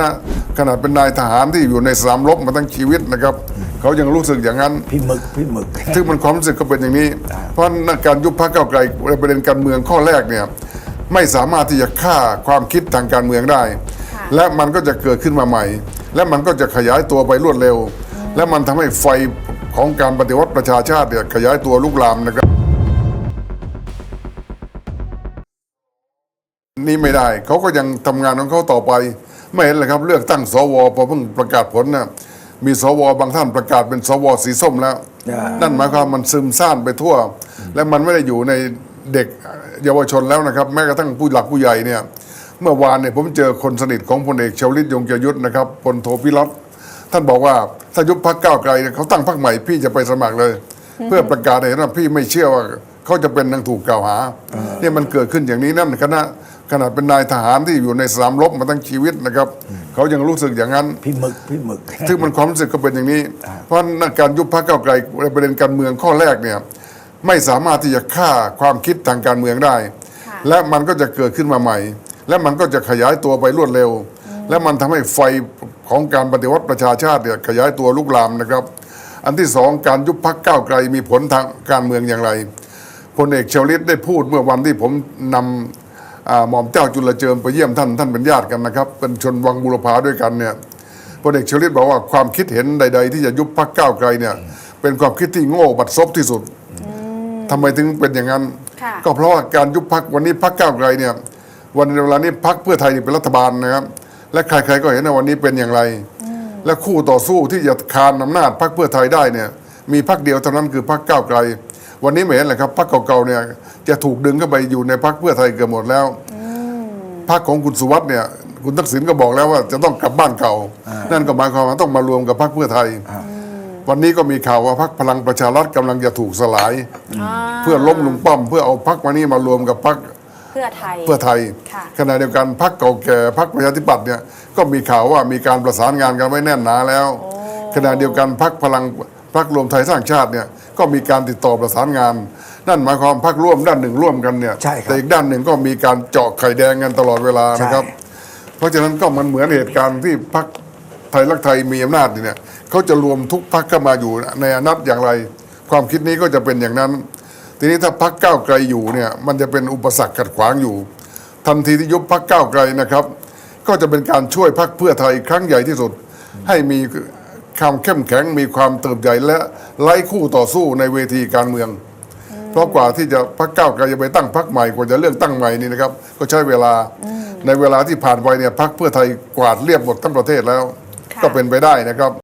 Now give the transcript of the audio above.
นะขนาดเป็นนายทหารที่อยู่ในสนามรบมาตั้งชีวิตนะครับเขายังรู้สึกอย่างนั้น พี่หมึกพี่หมึก ซึ่งมันความรู้สึกก็เป็นอย่างนี้ เพราะนักการยุบพรรคก้าวไกลในประเด็นการเมืองข้อแรกเนี่ยไม่สามารถที่จะฆ่าความคิดทางการเมืองได้ และมันก็จะเกิดขึ้นมาใหม่ และมันก็จะขยายตัวไปรวดเร็ว และมันทำให้ไฟของการปฏิวัติประชาชาติเนี่ยขยายตัวลุกลามนะครับ นี่ไม่ได้เขาก็ยังทำงานของเขาต่อไป ไม่เห็นเลยครับ เลือกตั้งสวพอเพิ่งประกาศผลนะมีสวบางท่านประกาศเป็นสวสีส้มแล้วอ่านั่นหมายความมันซึมซ่านไปทั่ว และมันไม่ได้อยู่ในเด็กเยาวชนแล้วนะครับ แม้กระทั่งผู้หลักผู้ใหญ่เนี่ยเมื่อวานเนี่ยผมเจอคนสนิทของพลเอกชวลิตยงใจยุทธนะครับพลโทพิรัตน์ท่านบอกว่าถ้ายุบพักก้าวไกลเนี่ยเขาตั้งพักใหม่พี่จะไปสมัครเลย เพื่อประกาศให้เห็นว่าพี่ไม่เชื่อว่าเขาจะเป็นนางถูกกล่าวหาเนี่ยมันเกิดขึ้นอย่างนี้นั่นคณะ ขนาดเป็นนายทหารที่อยู่ในสนามรบมาตั้งชีวิตนะครับเขายังรู้สึกอย่างนั้นพี่หมึกพี่หมึกซึ่งมันความรู้สึกก็เป็นอย่างนี้ เพราะนักการยุบพรรคก้าวไกลในประเด็นการเมืองข้อแรกเนี่ยไม่สามารถที่จะฆ่าความคิดทางการเมืองได้ และมันก็จะเกิดขึ้นมาใหม่ และมันก็จะขยายตัวไปรวดเร็ว และมันทำให้ไฟของการปฏิวัติประชาชาติเนี่ยขยายตัวลุกลามนะครับ อันที่สองการยุบพรรคก้าวไกลมีผลทางการเมืองอย่างไรพลเอกชวลิตได้พูดเมื่อวันที่ผมนำอ่า หม่อมเจ้าจุลเจิมไปเยี่ยมท่านท่านเป็นญาติกันนะครับ เป็นชนวังบุรพาด้วยกันเนี่ยพลเอกชวลิตบอกว่าความคิดเห็นใด ๆ ที่จะยุบพรรคก้าวไกลเนี่ย เป็นความคิดที่โง่บัดซบที่สุดทำไมถึงเป็นอย่างนั้นค่ะก็เพราะว่าการยุบพรรควันนี้พรรคก้าวไกลเนี่ย วันเวลานี้พรรคเพื่อไทยเป็นรัฐบาลนะครับ และใครๆก็เห็นว่าวันนี้เป็นอย่างไร และคู่ต่อสู้ที่จะคานอำนาจพรรคเพื่อไทยได้เนี่ย มีพรรคเดียวเท่านั้นคือพรรคก้าวไกล วันนี้ไม่เห็นเลยครับพรรคเก่าๆเนี่ยจะถูกดึงเข้าไปอยู่ในพรรคเพื่อไทยเกือบหมดแล้วพรรคของคุณสุวัสด์เนี่ยคุณทักษิณก็บอกแล้วว่าจะต้องกลับบ้านเก่า นั่นก็หมายความว่าต้องมารวมกับพรรคเพื่อไทย วันนี้ก็มีข่าวว่าพรรคพลังประชารัฐกำลังจะถูกสลาย เพื่อล้มลุงป้อม เพื่อเอาพรรคมานี่มารวมกับพรรคเพื่อไทยเพื่อไทยค่ะขณะเดียวกันพรรคเก่าแก่พรรคประชาธิปัตย์เนี่ยก็มีข่าวว่ามีการประสานงานกันไว้แน่นหนาแล้วขณะเดียวกันพรรคพลัง พรรครวมไทยสร้างชาติเนี่ยก็มีการติดต่อประสานงาน นั่นหมายความพรรคร่วมด้านหนึ่งร่วมกันเนี่ยใช่ครับแต่อีกด้านหนึ่งก็มีการเจาะไข่แดงกันตลอดเวลานะครับเพราะฉะนั้นก็มันเหมือนเหตุการณ์ที่พรรคไทยรักไทยมีอำนาจเนี่ยเขาจะรวมทุกพรรคเข้ามาอยู่ในอนัตอย่างไร ความคิดนี้ก็จะเป็นอย่างนั้น ทีนี้ถ้าพรรคก้าวไกลอยู่เนี่ยมันจะเป็นอุปสรรคขัดขวางอยู่ ทันทีที่ยุบพรรคก้าวไกลนะครับ ก็จะเป็นการช่วยพรรคเพื่อไทยครั้งใหญ่ที่สุด ให้มี ความเข้มแข็งมีความเติบใหญ่และไร้คู่ต่อสู้ในเวทีการเมือง เพราะกว่าที่จะพรรคก้าวไกลจะไปตั้งพรรคใหม่กว่าจะเลือกตั้งใหม่นี่นะครับ ก็ใช้เวลาในเวลาที่ผ่านไปเนี่ยพรรคเพื่อไทยกวาดเรียบหมดทั้งประเทศแล้วค่ะก็เป็นไปได้นะครับ